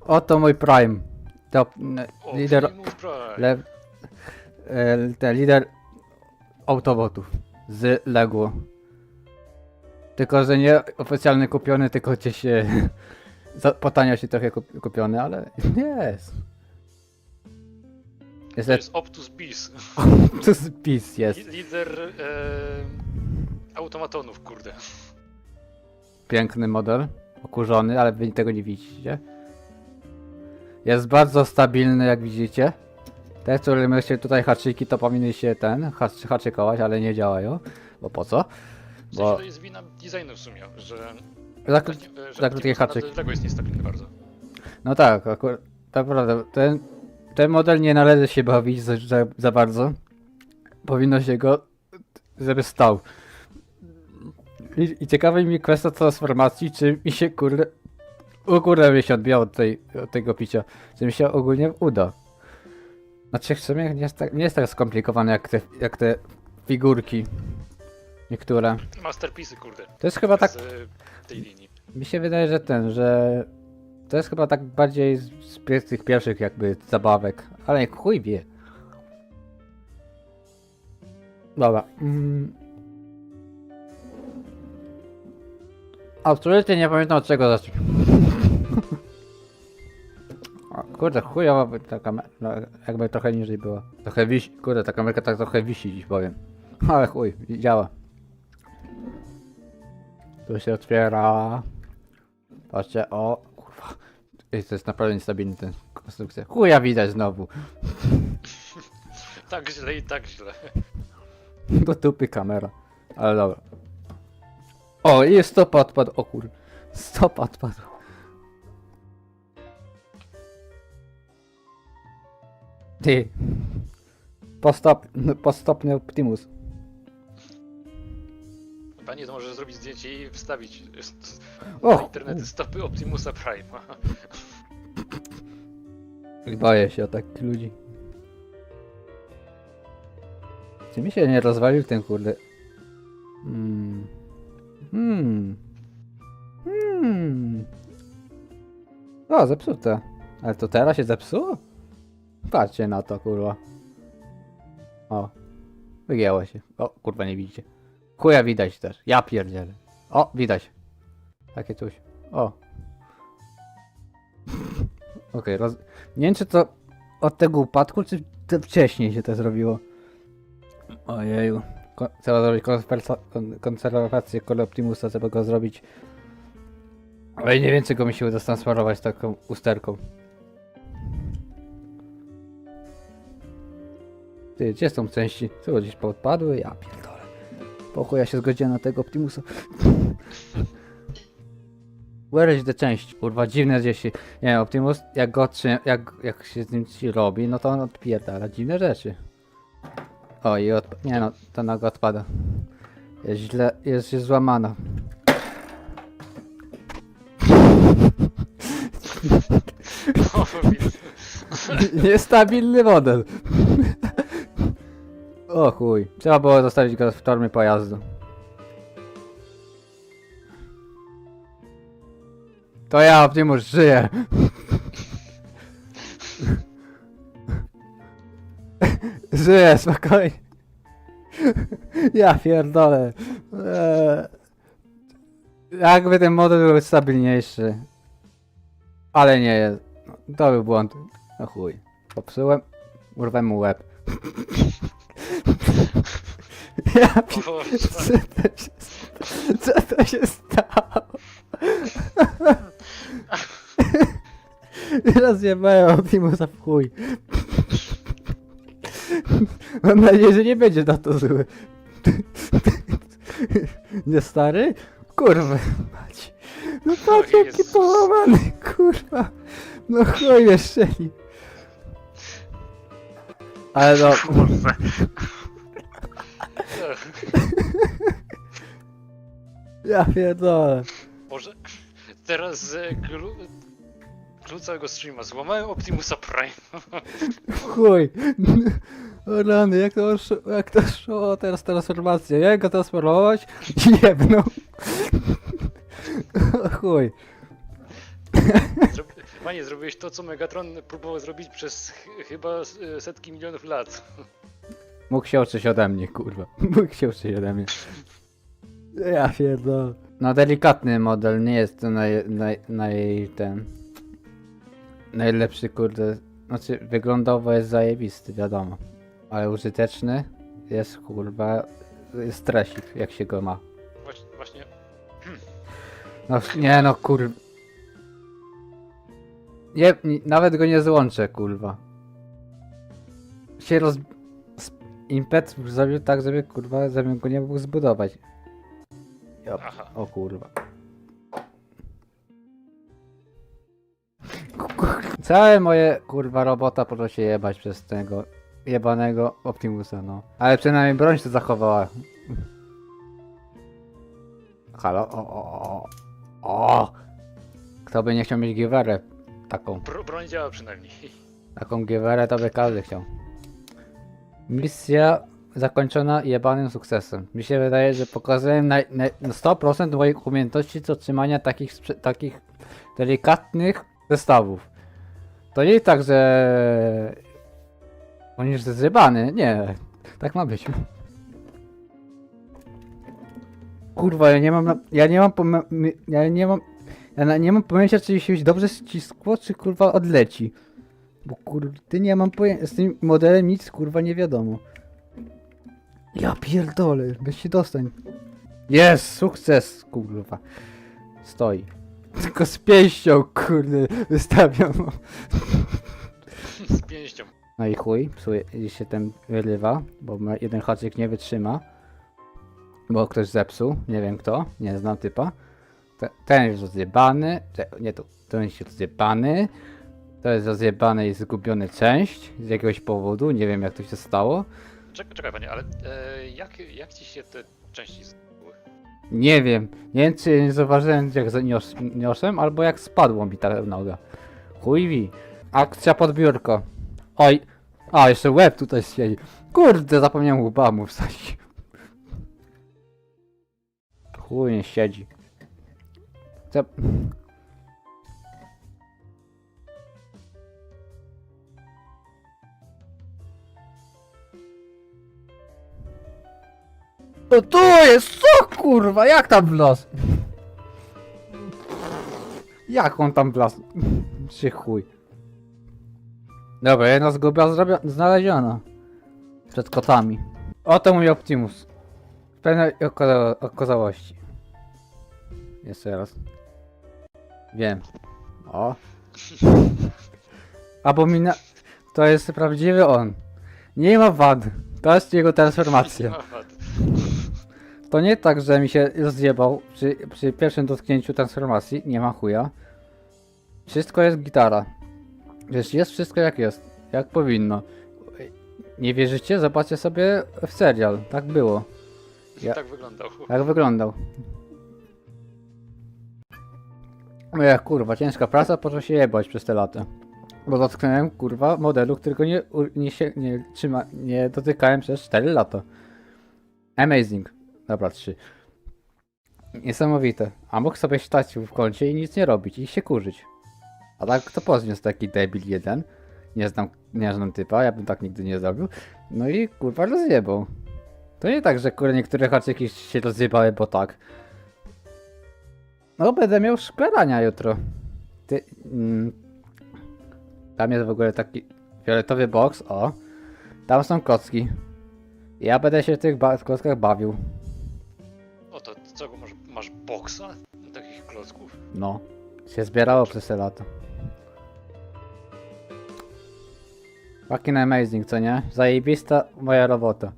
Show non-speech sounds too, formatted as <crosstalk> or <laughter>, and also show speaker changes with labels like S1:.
S1: Oto mój Prime. To n-
S2: O,
S1: lider,
S2: Optimus Prime.
S1: le, e, ten lider Autobotów z Lego. Tylko, że nie oficjalnie kupiony, tylko gdzieś się <laughs> za- po tanio się trochę kup- kupiony, ale jest. Jest,
S2: To jest Optus Bis. <laughs>
S1: to spis jest.
S2: Li- Lider e, automatonów, kurde.
S1: Piękny model, okurzony, ale wy tego nie widzicie. Jest bardzo stabilny, jak widzicie. Te, które macie tutaj haczyki, to powinny się ten, hacz, haczykować, ale nie działają. Bo po co?
S2: W
S1: Bo-
S2: to jest wina designu w sumie, że...
S1: Za,
S2: właśnie, e, że
S1: za krótki
S2: Optimus
S1: haczyk.
S2: naprawdę Lego jest niestabilny bardzo.
S1: No tak, akurat, tak naprawdę, ten, ten model nie należy się bawić za, za, za bardzo. Powinno się go, żeby stał. I, i ciekawe mi kwestia transformacji, czy mi się kurde, o kurde mi się odbijało od, tej, od tego picia, czy mi się ogólnie uda. Znaczy w sumie nie jest tak, nie jest tak skomplikowane jak te, jak te figurki. Niektóre.
S2: Masterpiece'y, kurde.
S1: To jest chyba tak
S2: Z e, tej linii.
S1: mi się wydaje, że ten, że to jest chyba tak bardziej z, z tych pierwszych jakby zabawek, ale chuj wie. Dobra. Mm. Absolutnie nie pamiętam od czego zacząć. <laughs> O, kurde, chujowa by ta kamera, no, jakby trochę niżej była. Trochę wisi, kurde, ta kamerka tak trochę wisi dziś powiem. <laughs> Ale chuj, działa. Tu się otwiera. Patrzcie, o, kurwa. Ej, to jest naprawdę niestabilny ten konstrukcja. Chuja widać znowu. <laughs>
S2: Tak źle i tak źle.
S1: Do tupy kamera. Ale dobra. O, i stopa odpadł. O kur... Stopa odpadł. Ty. Postop... Postopny Optimus.
S2: Panie to może zrobić zdjęcie i wstawić na internety stopy Optimusa Prime. <laughs>
S1: Boję się o takich ludzi. Czy mi się nie rozwalił ten kurde? Hmm. Hmm. Hmm. O, zepsute. Ale to teraz się zepsuło? Patrzcie na to, kurwa. O. Wygięło się. O, kurwa, nie widzicie. Chuja widać też. Ja pierdzielę. O, widać. Takie coś. O. <laughs> Okej, roz... Nie wiem, czy to od tego upadku, czy wcześniej się to zrobiło. Ojeju. Ko- trzeba zrobić konserwa- kon- konserwację Call Optimusa, trzeba go zrobić. Ale nie czy go mi się uda transferować taką usterką. Ty, gdzie są części? Co, gdzieś podpadły? Ja pierdolę. Po ja się zgodziłem na tego Optimusa. <laughs> Where is the część? Kurwa, dziwne się... Nie, Optimus, jak go trzy... jak, jak się z nim ci robi, no to on odpierdala dziwne rzeczy. O, i od... Nie no, to nago odpada. Jest źle, jest, jest złamana. <laughs> <laughs> Niestabilny model. O chuj. Trzeba było zostawić go w formie pojazdu. To ja, Optimus, żyję. żyję, spokojnie. Ja pierdolę. Eee, Jakby ten model był stabilniejszy. Ale nie jest. No, To był błąd. No chuj. Popsułem. Urwę mu łeb. Ja pi-
S2: o, <laughs>
S1: co to się, co to się stało? Rozjebałem Optimusa w chuj. Mam nadzieję, że nie będzie na to zły. Nie stary? Kurwa mać. No patrz jaki
S2: Jezus.
S1: połamany, kurwa. No chuj jeszcze nie. Ale no,
S2: Kurwa. <laughs>
S1: ja pierdolę.
S2: Może teraz z klu, klu całego streama złamałem Optimusa Prime. <laughs>
S1: Chuj. <laughs> O rany, jak to, sz- jak to szło teraz transformacja? Jak go transformować? Jebnął. O chuj.
S2: Zrobi- Panie, zrobiłeś to, co Megatron próbował zrobić przez ch- chyba e, setki milionów lat.
S1: Mógł się uczyć ode mnie, kurwa. Mógł się uczyć ode mnie. Ja pierdolę. No delikatny model, nie jest to naj, naj, naj ten... Najlepszy, kurde... Znaczy, wyglądowo jest zajebisty, wiadomo. Ale użyteczny jest, kurwa... Jest stresik, jak się go ma.
S2: Właśnie, właśnie
S1: No nie no, kurwa. Nie, nie, nawet go nie złączę, kurwa. Się roz... Impet zrobił tak, żeby kurwa, żebym go nie mógł zbudować. Ja,
S2: Aha.
S1: o kurwa. Całe moje kurwa robota po się jebać przez tego jebanego Optimusa, no. Ale przynajmniej broń się zachowała. Halo? O, o, o. O! Kto by nie chciał mieć giwerę taką?
S2: bro, broń działa przynajmniej.
S1: Taką giwerę to by każdy chciał. Misja zakończona jebanym sukcesem. Mi się wydaje, że pokazałem na, na, na 100% moich umiejętności do trzymania takich, takich delikatnych zestawów. To nie tak, że on jest zjebany. Nie, tak ma być. Kurwa, ja nie mam, ja nie mam, ja nie mam, ja nie mam pojęcia, czy się dobrze ściskło, czy kurwa odleci. Bo kurde, nie mam pojęcia, z tym modelem nic kurwa nie wiadomo. Ja pierdolę, weź się dostań. Jest, sukces, kurwa. Stoi. <laughs> Tylko z pięścią, kurde, wystawiam. <laughs>
S2: Z pięścią.
S1: No i chuj, psuje się ten wyrywa, bo jeden haczyk nie wytrzyma. Bo ktoś zepsuł, nie wiem kto, nie znam typa. Te, ten jest rozjebany, nie tu, ten jest rozjebany. To jest rozjebany i zgubiony część z jakiegoś powodu, nie wiem jak to się stało.
S2: Czekaj, czekaj panie, ale e, jak, jak ci się te części zgubiły?
S1: Nie wiem, nie wiem czy nie zauważyłem jak zanios, niosłem, albo jak spadło mi ta noga. Chuj wi. Akcja pod biurko. Oj, a jeszcze łeb tutaj siedzi. Kurde, zapomniałem łba mu wsadzić. Chuj nie siedzi. Co? No tu jest, co kurwa, jak tam wlazł? Jak on tam wlazł? Czy chuj. Dobra, jedna zguba znaleziona. Przed kotami. Oto mój Optimus. W pełnej oka- okazałości. Jeszcze raz. Wiem. O. <laughs> Abomina... To jest prawdziwy on. Nie ma wad. To jest jego transformacja. To nie tak, że mi się rozjebał przy, przy pierwszym dotknięciu transformacji, nie ma chuja. Wszystko jest gitara. Wiesz, jest wszystko jak jest, jak powinno. Nie wierzycie? Zobaczcie sobie w serial, tak było. Ja-
S2: Tak wyglądał.
S1: Jak wyglądał. Moja kurwa, ciężka praca, po się jebać przez te lata. Bo dotknąłem kurwa modelu, którego nie, u- nie, się, nie, trzyma, nie dotykałem przez 4 lata. Amazing. Dobra, 3. Niesamowite. A mógł sobie stać w kącie i nic nie robić i się kurzyć. A tak kto pozniósł taki debil jeden? Nie znam, nie znam typa, ja bym tak nigdy nie zrobił. No i kurwa rozjebał. To nie tak, że kurde niektóre haczyki się rozjebały, bo tak. No będę miał szklarania jutro. Ty... Mm, tam jest w ogóle taki fioletowy box, o. Tam są kocki. Ja będę się w tych ba- kockach bawił. No. Się zbierało przez te lata. Fucking amazing, co nie? Zajebista moja robota.